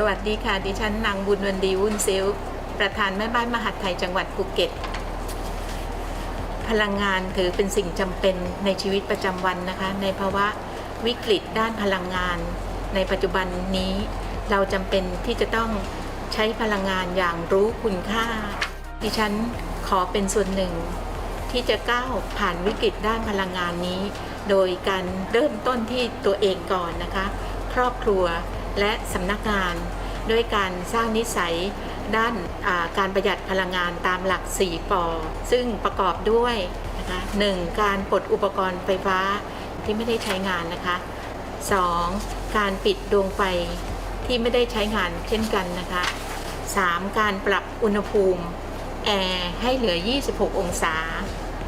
สวัสดีค่ะ ดิฉันนางบุญวันดีวุ่นซิลประธานแม่บ้านมหาดไทยจังหวัดภูเก็ต พลังงานถือเป็นสิ่งจำเป็นในชีวิตประจำวันนะคะ ในภาวะวิกฤตด้านพลังงาน ในปัจจุบันนี้ เราจำเป็นที่จะต้องใช้พลังงานอย่างรู้คุณค่า ดิฉันขอเป็นส่วนหนึ่ง ที่จะก้าวผ่านวิกฤตด้านพลังงานนี้ โดยการเริ่มต้นที่ตัวเองก่อนนะคะ ครอบครัว และสำนักงาน ด้วยการสร้างนิสัยด้านาการประหยัดพลังงานตามหลัก 4ปอซึ่งประกอบด้วยนะคะหการปลดอุปกรณ์ไฟฟ้าที่ไม่ได้ใช้งานนะคะ 2. การปิดดวงไฟที่ไม่ได้ใช้งานเช่นกันนะคะ 3. การปรับอุณหภูมิแอร์ให้เหลือ 26 องศา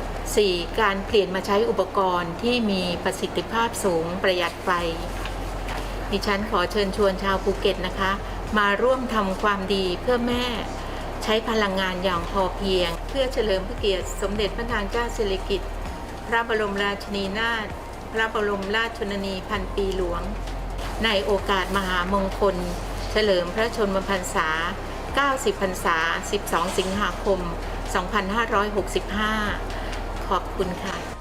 4. การเปลี่ยนมาใช้อุปกรณ์ที่มีประสิทธิภาพสูงประหยัดไฟ ดิฉันขอเชิญชวนชาวภูเก็ตนะคะ มาร่วมทำความดีเพื่อแม่ใช้พลังงานอย่างพอเพียง เพื่อเฉลิมพระเกียรติสมเด็จพระนางเจ้าสิริกิติ์พระบรมราชินีนาถพระบรมราชชนนีพันปีหลวง ในโอกาสมหามงคล เฉลิมพระชนมพรรษา 90 พรรษา 12 สิงหาคม 2565 ขอบคุณค่ะ